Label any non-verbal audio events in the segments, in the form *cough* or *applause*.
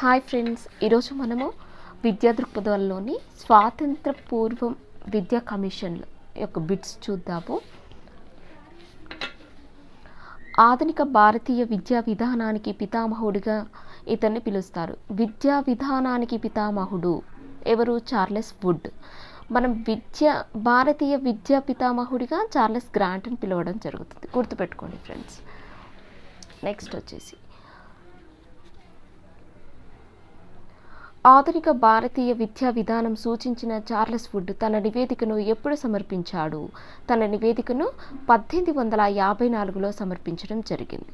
Hi friends ఈరోజు మనము విద్యా దృక్పథంలోని స్వాతంత్ర పూర్వం విద్యా కమిషన్ యొక్క బిట్స్ చూద్దాము. ఆధునిక భారతీయ విద్యా విధానానికి పితామహుడిగా ఇతన్ని పిలుస్తారు. విద్యా విధానానికి పితామహుడు ఎవరు? Charles Wood. మనం విద్య భారతీయ విద్యా పితామహుడిగా చార్లెస్ గ్రాంట్ అని పిలవడం జరుగుతుంది. గుర్తుపెట్టుకోండి ఫ్రెండ్స్. నెక్స్ట్ వచ్చేసి ఆధునిక భారతీయ విద్యా విధానం సూచించిన చార్లెస్ వుడ్ తన నివేదికను ఎప్పుడు సమర్పించాడు? తన నివేదికను పద్దెనిమిది వందల యాభై నాలుగులో సమర్పించడం జరిగింది.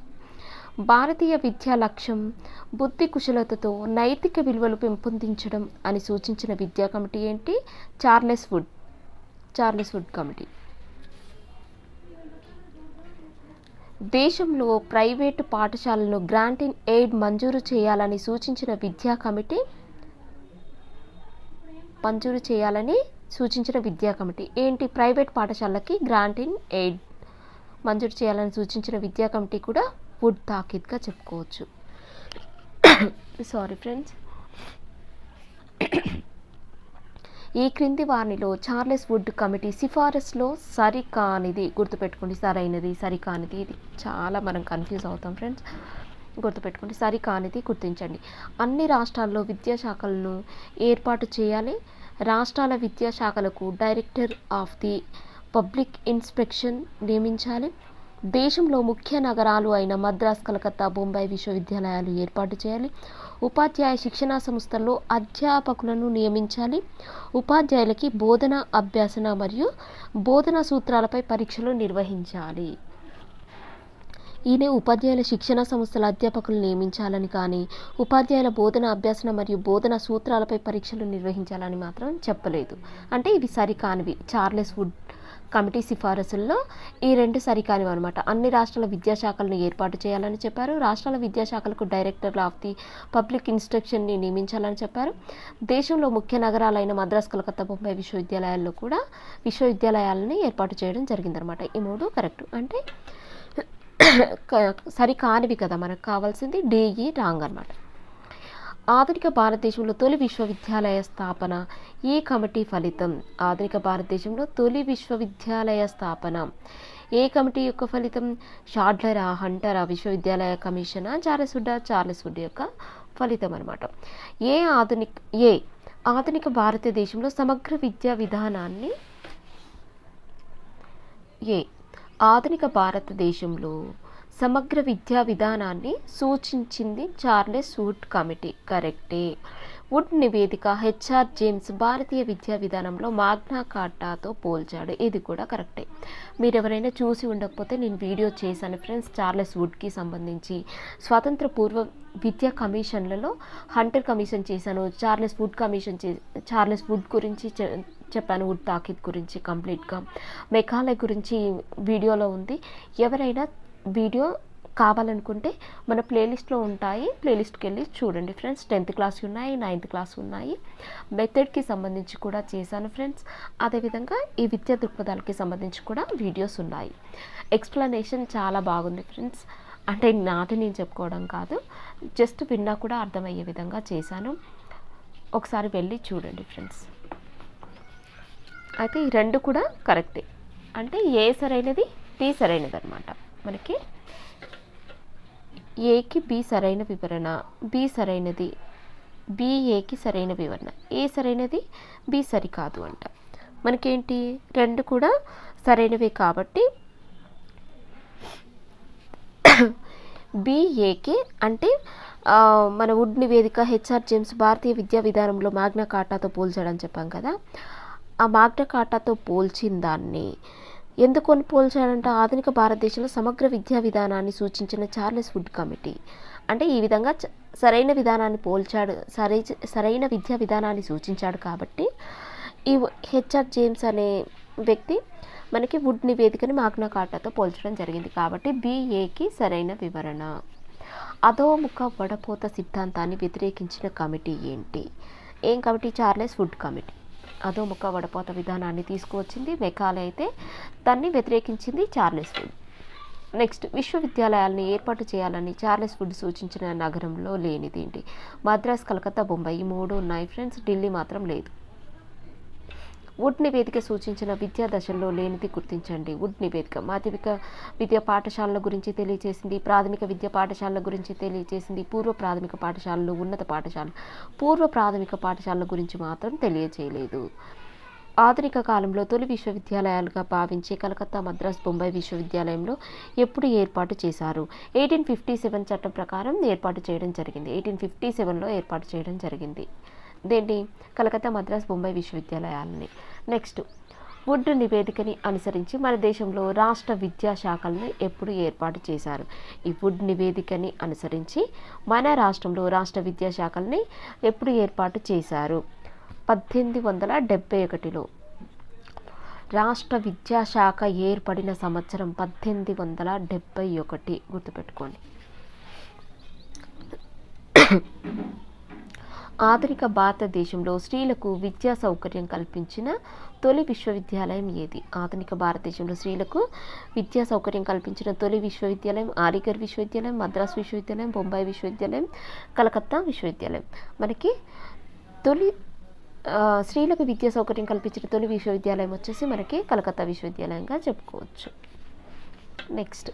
భారతీయ విద్యా లక్ష్యం బుద్ధి కుశలతతో నైతిక విలువలు పెంపొందించడం అని సూచించిన విద్యా కమిటీ ఏంటి? Charles Wood. Charles Wood committee. దేశంలో ప్రైవేటు పాఠశాలను గ్రాంట్ ఇన్ ఎయిడ్ మంజూరు చేయాలని సూచించిన విద్యా కమిటీ మంజూరు చేయాలని సూచించిన విద్యా కమిటీ. ఏంటి? ప్రైవేట్ పాఠశాలకి గ్రాంట్ ఇన్ ఎయిడ్ మంజూరు చేయాలని సూచించిన విద్యా కమిటీ కూడా వుడ్ తాకిద్గా చెప్పుకోవచ్చు. సారీ ఫ్రెండ్స్ ఈ క్రింది వారినిలో చార్లెస్ వుడ్ కమిటీ సిఫారసులో సరికానిది గుర్తుపెట్టుకోండి సరైనది సరికానిది. ఇది చాలా మనం కన్ఫ్యూజ్ అవుతాం ఫ్రెండ్స్ గుర్తుపెట్టుకోండి. సరికానిది గుర్తించండి. అన్ని రాష్ట్రాల్లో విద్యాశాఖలను ఏర్పాటు చేయాలి. రాష్ట్రాల విద్యాశాఖలకు director of the public inspection నియమించాలి. దేశంలో ముఖ్య నగరాలు అయిన మద్రాస్ కలకత్తా బొంబాయి విశ్వవిద్యాలయాలు ఏర్పాటు చేయాలి. ఉపాధ్యాయ శిక్షణా సంస్థల్లో అధ్యాపకులను నియమించాలి. ఉపాధ్యాయులకి బోధన అభ్యాసన మరియు బోధనా సూత్రాలపై పరీక్షలు నిర్వహించాలి. ఈయన ఉపాధ్యాయుల శిక్షణ సంస్థల అధ్యాపకులు నియమించాలని కానీ ఉపాధ్యాయుల బోధన అభ్యాసన మరియు బోధన సూత్రాలపై పరీక్షలు నిర్వహించాలని మాత్రం చెప్పలేదు. అంటే ఇవి సరికానివి. చార్లెస్ వుడ్ కమిటీ సిఫారసుల్లో ఈ రెండు సరికానివి అనమాట అన్ని రాష్ట్రాల విద్యాశాఖలను ఏర్పాటు చేయాలని చెప్పారు. రాష్ట్రాల విద్యాశాఖలకు డైరెక్టర్ ఆఫ్ ది పబ్లిక్ ఇన్స్ట్రక్షన్ని నియమించాలని చెప్పారు. దేశంలో ముఖ్య నగరాలైన మద్రాస్ కలకత్తా బొంబాయి విశ్వవిద్యాలయాల్లో కూడా విశ్వవిద్యాలయాలని ఏర్పాటు చేయడం జరిగిందనమాట ఈ మూడు కరెక్ట్. అంటే సరికానివి కదా. మనకు కావాల్సింది డిఈ రాంగ్ అనమాట ఆధునిక భారతదేశంలో తొలి విశ్వవిద్యాలయ స్థాపన ఈ కమిటీ ఫలితం. ఆధునిక భారతదేశంలో తొలి విశ్వవిద్యాలయ స్థాపన ఏ కమిటీ యొక్క ఫలితం? షాడ్లరా హంటరా విశ్వవిద్యాలయ కమిషనా? చార్లెస్ చార్లెస్వుడ్ యొక్క ఫలితం అనమాట ఏ ఆధునిక ఏ ఆధునిక భారతదేశంలో సమగ్ర విద్యా విధానాన్ని ఏ ఆధునిక భారతదేశంలో సమగ్ర విద్యా విధానాన్ని సూచించింది చార్లెస్ వుడ్ కమిటీ. కరెక్టే. వుడ్ నివేదిక హెచ్ఆర్ జేమ్స్ భారతీయ విద్యా విధానంలో మాగ్నా కార్టాతో పోల్చాడు. ఇది కూడా కరెక్టే. మీరు ఎవరైనా చూసి ఉండకపోతే నేను వీడియో చేశాను ఫ్రెండ్స్. చార్లెస్ వుడ్కి సంబంధించి స్వాతంత్ర పూర్వ విద్యా కమిషన్లలో హంటర్ కమిషన్ చేశాను. చార్లెస్ వుడ్ కమిషన్ చే చార్లెస్ వుడ్ గురించి చెప్పాను. వుడ్ తాకిద్ గురించి కంప్లీట్గా. మెకాలే గురించి వీడియోలో ఉంది. ఎవరైనా వీడియో కావాలనుకుంటే మన ప్లేలిస్ట్లో ఉంటాయి. ప్లేలిస్ట్కి వెళ్ళి చూడండి ఫ్రెండ్స్. టెన్త్ క్లాస్ ఉన్నాయి నైన్త్ క్లాస్ ఉన్నాయి. మెథడ్కి సంబంధించి కూడా చేశాను ఫ్రెండ్స్. అదేవిధంగా ఈ విద్యా దృక్పథాలకి సంబంధించి కూడా వీడియోస్ ఉన్నాయి. ఎక్స్ప్లెనేషన్ చాలా బాగుంది ఫ్రెండ్స్. అంటే నాది నేను చెప్పుకోవడం కాదు. జస్ట్ విన్నా కూడా అర్థమయ్యే విధంగా చేశాను. ఒకసారి వెళ్ళి చూడండి ఫ్రెండ్స్. అయితే ఈ రెండు కూడా కరెక్టే. అంటే ఏ సరైనది టీ సరైనది అనమాట మనకి ఏకి బి సరైన వివరణ బి సరైనది. బి ఏకి సరైన వివరణ. ఏ సరైనది బి సరికాదు అంట. మనకేంటి? రెండు కూడా సరైనవే కాబట్టి బిఏకి అంటే మన వుడ్ నివేదిక హెచ్ఆర్ జేమ్స్ భారతీయ విద్యా విధానంలో మాగ్నా కాటాతో పోల్చాడని చెప్పాం కదా. ఆ మాగ్నా కాటాతో పోల్చిన దాన్ని ఎందుకు అని పోల్చాడంటే ఆధునిక భారతదేశంలో సమగ్ర విద్యా విధానాన్ని సూచించిన చార్లెస్ వుడ్ కమిటీ. అంటే ఈ విధంగా సరైన విధానాన్ని పోల్చాడు సరై సరైన విద్యా విధానాన్ని సూచించాడు కాబట్టి ఈ హెచ్ఆర్ జేమ్స్ అనే వ్యక్తి మనకి వుడ్ నివేదికని మాగ్నా కార్టాతో పోల్చడం జరిగింది కాబట్టి బిఏకి సరైన వివరణ. అధోముఖ వడపోత సిద్ధాంతాన్ని వ్యతిరేకించిన కమిటీ ఏంటి? ఏం కమిటీ? Charles Wood committee. అధోముఖ వడపోత విధానాన్ని తీసుకువచ్చింది. మెకాలే అయితే దాన్ని వ్యతిరేకించింది చార్లెస్ వుడ్ నెక్స్ట్ విశ్వవిద్యాలయాలని ఏర్పాటు చేయాలని చార్లెస్ వుడ్ సూచించిన నగరంలో లేనిది ఏంటి మద్రాస్ కలకత్తా బొంబాయి ఈ మూడు ఉన్నాయి. ఫ్రెండ్స్ ఢిల్లీ మాత్రం లేదు. వుడ్ నివేదిక సూచించిన విద్యా దశల్లో లేనిది గుర్తించండి. వుడ్ నివేదిక మాధ్యమిక విద్యా పాఠశాలల గురించి తెలియజేసింది ప్రాథమిక విద్యా పాఠశాలల గురించి తెలియజేసింది పూర్వ ప్రాథమిక పాఠశాలలు ఉన్నత పాఠశాలలు పూర్వ ప్రాథమిక పాఠశాలల గురించి మాత్రం తెలియజేయలేదు ఆధునిక కాలంలో తొలి విశ్వవిద్యాలయాలుగా భావించే కలకత్తా మద్రాస్ బొంబాయి విశ్వవిద్యాలయంలో ఎప్పుడు ఏర్పాటు చేశారు? ఎయిటీన్ ఫిఫ్టీ సెవెన్ చట్టం ప్రకారం ఏర్పాటు చేయడం జరిగింది. ఎయిటీన్ ఫిఫ్టీ సెవెన్లో ఏర్పాటు చేయడం జరిగింది. దేంటి కలకత్తా మద్రాస్ బొంబాయి విశ్వవిద్యాలయాలని. నెక్స్ట్ వుడ్ నివేదికని అనుసరించి మన దేశంలో రాష్ట్ర విద్యాశాఖలను ఎప్పుడు ఏర్పాటు చేశారు. ఈ వుడ్ నివేదికని అనుసరించి మన రాష్ట్రంలో రాష్ట్ర విద్యాశాఖల్ని ఎప్పుడు ఏర్పాటు చేశారు. పద్దెనిమిది వందల డెబ్బై ఒకటిలో రాష్ట్ర విద్యాశాఖ ఏర్పడిన సంవత్సరం పద్దెనిమిది వందల డెబ్బై ఒకటి. గుర్తుపెట్టుకోండి. ఆధునిక భారతదేశంలో స్త్రీలకు విద్యా సౌకర్యం కల్పించిన తొలి విశ్వవిద్యాలయం ఏది? ఆధునిక భారతదేశంలో స్త్రీలకు విద్యా సౌకర్యం కల్పించిన తొలి విశ్వవిద్యాలయం ఆలిగర్ విశ్వవిద్యాలయం మద్రాస్ విశ్వవిద్యాలయం బొంబాయి విశ్వవిద్యాలయం కలకత్తా విశ్వవిద్యాలయం. మనకి తొలి స్త్రీలకు విద్యా సౌకర్యం కల్పించిన తొలి విశ్వవిద్యాలయం వచ్చేసి మనకి కలకత్తా విశ్వవిద్యాలయంగా చెప్పుకోవచ్చు. నెక్స్ట్.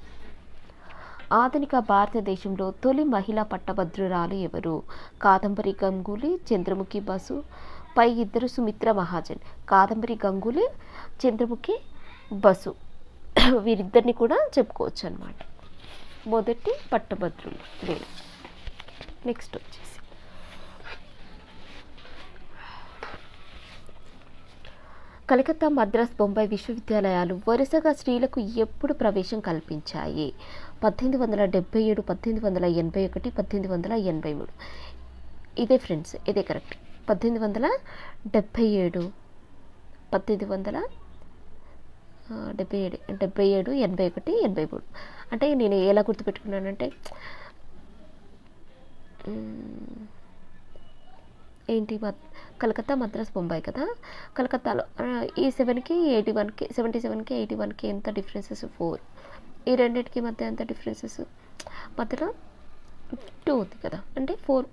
ఆధునిక భారతదేశంలో తొలి మహిళా పట్టభద్రురాలు ఎవరు? కాదంబరి గంగూలీ చంద్రముఖి బసు పై ఇద్దరు సుమిత్ర మహాజన్. కాదంబరి గంగూలీ చంద్రముఖి బసు. *coughs* వీరిద్దరిని కూడా చెప్పుకోవచ్చు అనమాట మొదటి పట్టభద్రులు వీరు నెక్స్ట్ వచ్చేసి కలకత్తా మద్రాస్ బొంబాయి విశ్వవిద్యాలయాలు వరుసగా స్త్రీలకు ఎప్పుడు ప్రవేశం కల్పించాయి? పద్దెనిమిది వందల డెబ్బై ఏడు పద్దెనిమిది వందల ఎనభై ఒకటి పద్దెనిమిది వందల ఎనభై మూడు. ఇదే ఫ్రెండ్స్ ఇదే కరెక్ట్. పద్దెనిమిది వందల డెబ్బై ఏడు పద్దెనిమిది వందల డెబ్బై ఏడు డెబ్బై ఏడు ఎనభై ఒకటి ఎనభై మూడు. అంటే నేను ఎలా గుర్తుపెట్టుకున్నానంటే మ్, ఏంటి మద్ కలకత్తా మద్రాస్ బొంబాయి కదా? కలకత్తాలో ఈ సెవెన్కి ఎయిటీ వన్కి సెవెంటీ సెవెన్కి ఎయిటీ వన్కి ఎంత డిఫరెన్సెస్? ఫోర్. ఈ రెండింటికి మధ్య ఎంత డిఫరెన్సెస్? మధ్యలో టూ ఉంది కదా? అంటే ఫోర్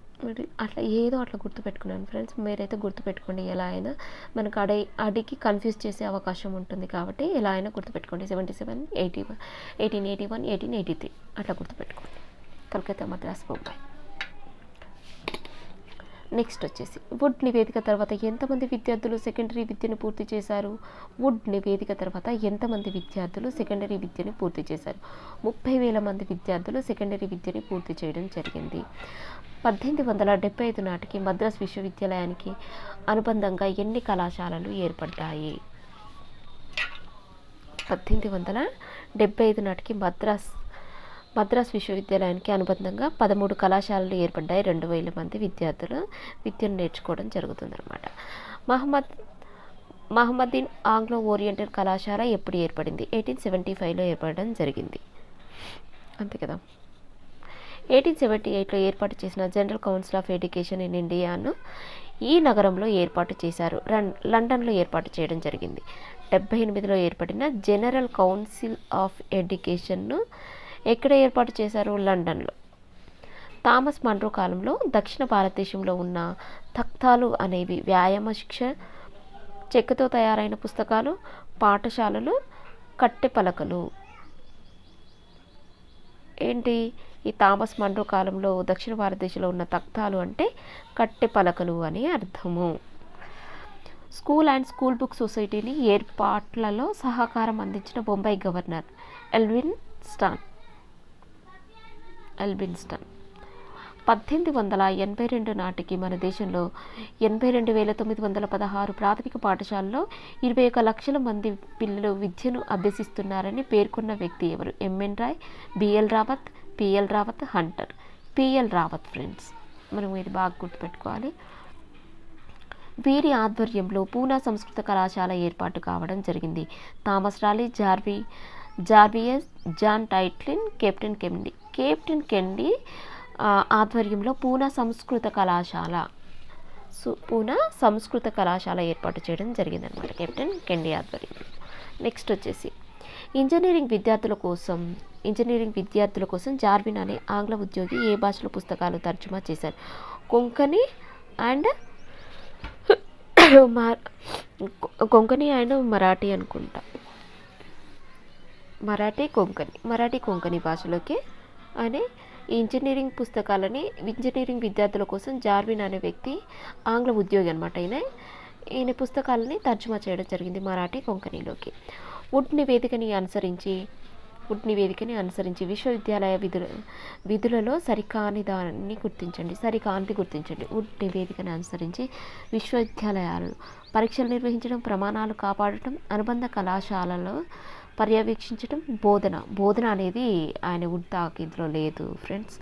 అట్లా ఏదో అట్లా గుర్తుపెట్టుకున్నాను ఫ్రెండ్స్. మీరైతే గుర్తుపెట్టుకోండి ఎలా అయినా. మనకు అడే అడిగి కన్ఫ్యూజ్ చేసే అవకాశం ఉంటుంది కాబట్టి ఎలా అయినా గుర్తుపెట్టుకోండి. Seventy seven eighty one eighteen eighty one eighteen eighty three. అట్లా గుర్తుపెట్టుకోండి. కలకత్తా మద్రాస్ బొంబాయి. నెక్స్ట్ వచ్చేసి వుడ్ నివేదిక తర్వాత ఎంతమంది విద్యార్థులు సెకండరీ విద్యను పూర్తి చేశారు? వుడ్ నివేదిక తర్వాత ఎంతమంది విద్యార్థులు సెకండరీ విద్యను పూర్తి చేశారు? ముప్పై వేల మంది విద్యార్థులు సెకండరీ విద్యని పూర్తి చేయడం జరిగింది. పద్దెనిమిది వందల డెబ్బై ఐదు నాటికి మద్రాస్ విశ్వవిద్యాలయానికి అనుబంధంగా ఎన్ని కళాశాలలు ఏర్పడ్డాయి? పద్దెనిమిది వందల డెబ్బై ఐదు నాటికి మద్రాస్ మద్రాస్ విశ్వవిద్యాలయానికి అనుబంధంగా పదమూడు కళాశాలలు ఏర్పడ్డాయి. రెండు వేల మంది విద్యార్థులు విద్యను నేర్చుకోవడం జరుగుతుందన్నమాట. మహమ్మద్ మహమ్మద్దీన్ ఆంగ్లో ఓరియంటెడ్ కళాశాల ఎప్పుడు ఏర్పడింది? ఎయిటీన్ సెవెంటీ ఫైవ్లో ఏర్పడడం జరిగింది. అంతే కదా. ఎయిటీన్ సెవెంటీ ఎయిట్లో ఏర్పాటు చేసిన general council of education in ఇండియాను ఈ నగరంలో ఏర్పాటు చేశారు. రన్ లండన్లో ఏర్పాటు చేయడం జరిగింది. డెబ్బై ఎనిమిదిలో ఏర్పడిన జనరల్ కౌన్సిల్ ఆఫ్ ఎడ్యుకేషన్ను ఎక్కడ ఏర్పాటు చేశారు? లండన్లో. థామస్ మండ్రో కాలంలో దక్షిణ భారతదేశంలో ఉన్న తక్తాలు అనేవి వ్యాయామ శిక్ష చెక్కతో తయారైన పుస్తకాలు పాఠశాలలు కట్టె పలకలు. ఏంటి ఈ థామస్ మండ్రో కాలంలో దక్షిణ భారతదేశంలో ఉన్న తక్తాలు అంటే కట్టె పలకలు అని అర్థము. స్కూల్ అండ్ స్కూల్ బుక్ సొసైటీని ఏర్పాట్లలో సహకారం అందించిన బొంబాయి గవర్నర్ ఎల్విన్ స్టాన్. ఎల్బిన్స్టన్ పద్దెనిమిది వందల ఎనభై రెండు నాటికి మన దేశంలో ఎనభై రెండు వేల తొమ్మిది వందల పదహారు ప్రాథమిక పాఠశాలలో ఇరవై ఒక లక్షల మంది పిల్లలు విద్యను అభ్యసిస్తున్నారని పేర్కొన్న వ్యక్తి ఎవరు? MN Roy BL Rawat PL Rawat Hunter. PL Rawat friends మనం ఇది బాగా గుర్తుపెట్టుకోవాలి. వీరి ఆధ్వర్యంలో పూనా సంస్కృత కళాశాల ఏర్పాటు కావడం జరిగింది. థామస్ రాలీ జార్వి జార్బియస్ జాన్ టైట్లిన్ కెప్టెన్ కెండి కెప్టెన్ కెండి ఆధ్వర్యంలో పూనా సంస్కృత కళాశాల. సు పూనా సంస్కృత కళాశాల ఏర్పాటు చేయడం జరిగిందనమాట కెప్టెన్ కెండి ఆధ్వర్యంలో. నెక్స్ట్ వచ్చేసి ఇంజనీరింగ్ విద్యార్థుల కోసం ఇంజనీరింగ్ విద్యార్థుల కోసం జార్విన్ అనే ఆంగ్ల ఉద్యోగి ఏ భాషలో పుస్తకాలు తర్జుమా చేశారు? కొంకణి అండ్ కొంకణి అండ్ మరాఠీ అనుకుంటా. మరాఠీ కొంకణి మరాఠీ కొంకణి భాషలోకి అనే ఇంజనీరింగ్ పుస్తకాలని ఇంజనీరింగ్ విద్యార్థుల కోసం జార్విన్ అనే వ్యక్తి ఆంగ్ల ఉద్యోగి అనమాట ఈయన. ఈయన పుస్తకాలని తర్జుమా చేయడం జరిగింది మరాఠీ కొంకణిలోకి. వుడ్ నివేదికని అనుసరించి వుడ్ నివేదికని అనుసరించి విశ్వవిద్యాలయ విధుల విధులలో సరికాని దాన్ని గుర్తించండి సరికాంతి గుర్తించండి. వుడ్ నివేదికని అనుసరించి విశ్వవిద్యాలయాలు పరీక్షలు నిర్వహించడం ప్రమాణాలు కాపాడటం అనుబంధ కళాశాలలో పర్యవేక్షించడం బోధన. బోధన అనేది ఆయన వుడ్ తాకిందులో లేదు ఫ్రెండ్స్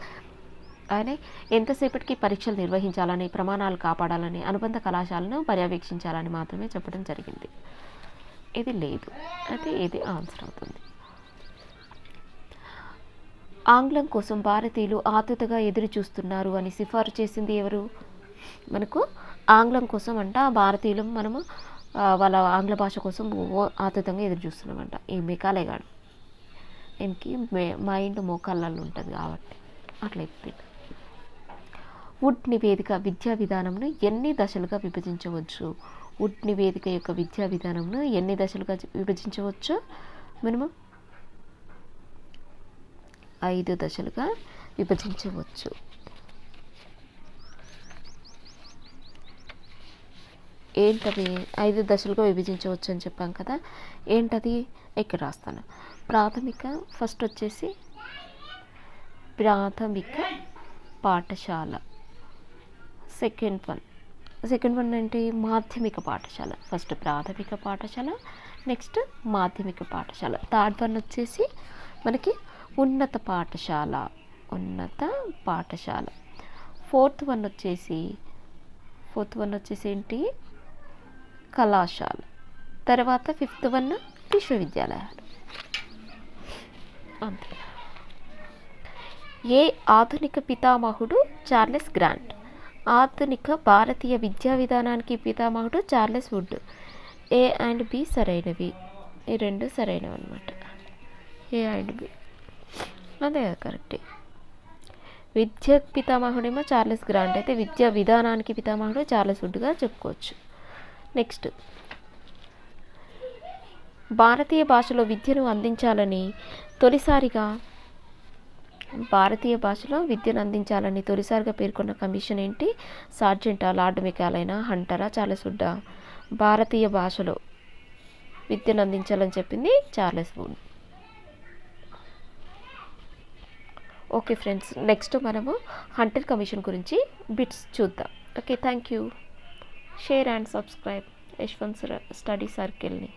ఆయన ఎంతసేపటికి పరీక్షలు నిర్వహించాలని ప్రమాణాలు కాపాడాలని అనుబంధ కళాశాలను పర్యవేక్షించాలని మాత్రమే చెప్పడం జరిగింది. ఇది లేదు. అయితే ఇది ఆన్సర్ అవుతుంది. ఆంగ్లం కోసం భారతీయులు ఆతుతగా ఎదురు చూస్తున్నారు అని సిఫారు చేసింది ఎవరు? మనకు ఆంగ్లం కోసం అంట భారతీయులు మనము వాళ్ళ ఆంగ్ల భాష కోసం ఓ- ఎదురు చూస్తున్నామంట. ఈ మెకాలే గాడు ఈయనకి మే- ఇంటి మోకాళ్ళల్లో ఉంటుంది కాబట్టి అట్లా చెప్పిండు వుడ్ నివేదిక విద్యా విధానంను ఎన్ని దశలుగా విభజించవచ్చు? వుడ్ నివేదిక యొక్క విద్యా విధానంను ఎన్ని దశలుగా విభజించవచ్చు? మినిమం ఐదు దశలుగా విభజించవచ్చు. ఏంటది ఐదు దశలుగా విభజించవచ్చు అని చెప్పాం కదా ఏంటది? ఇక్కడ రాస్తాను. ప్రాథమిక ఫస్ట్ వచ్చేసి ప్రాథమిక పాఠశాల. Second one. సెకండ్ వన్ ఏంటి మాధ్యమిక పాఠశాల. ఫస్ట్ ప్రాథమిక పాఠశాల నెక్స్ట్ మాధ్యమిక పాఠశాల. థర్డ్ వన్ వచ్చేసి మనకి ఉన్నత పాఠశాల. ఉన్నత పాఠశాల. ఫోర్త్ వన్ వచ్చేసి ఫోర్త్ వన్ వచ్చేసి ఏంటి? కళాశాల. తర్వాత ఫిఫ్త్ వన్ విశ్వవిద్యాలయాలు. అంతే. ఏ ఆధునిక పితామహుడు చార్లెస్ గ్రాంట్? ఆధునిక భారతీయ విద్యా విధానానికి పితామహుడు Charles Wood. A and B సరైనవి? ఈ రెండు సరైనవి అనమాట ఏ అండ్ బి? అదే కరెక్ట్ కరెక్టే. విద్య పితామహుడేమో చార్లెస్ గ్రాంట్. అయితే విద్యా విధానానికి పితామహుడు చార్లెస్ వుడ్గా చెప్పుకోవచ్చు. నెక్స్ట్. భారతీయ భాషలో విద్యను అందించాలని తొలిసారిగా భారతీయ భాషలో విద్యను అందించాలని తొలిసారిగా పేర్కొన్న కమిషన్ ఏంటి? సార్జెంటా లార్డ్ మెకాలైనా హంటరా చార్లెస్వుడ్డా భారతీయ భాషలో విద్యను అందించాలని చెప్పింది Charles Wood okay friends next మనము హంటర్ కమిషన్ గురించి బిట్స్ చూద్దాం. Okay thank you share and subscribe Yashwant study సర్కిల్ని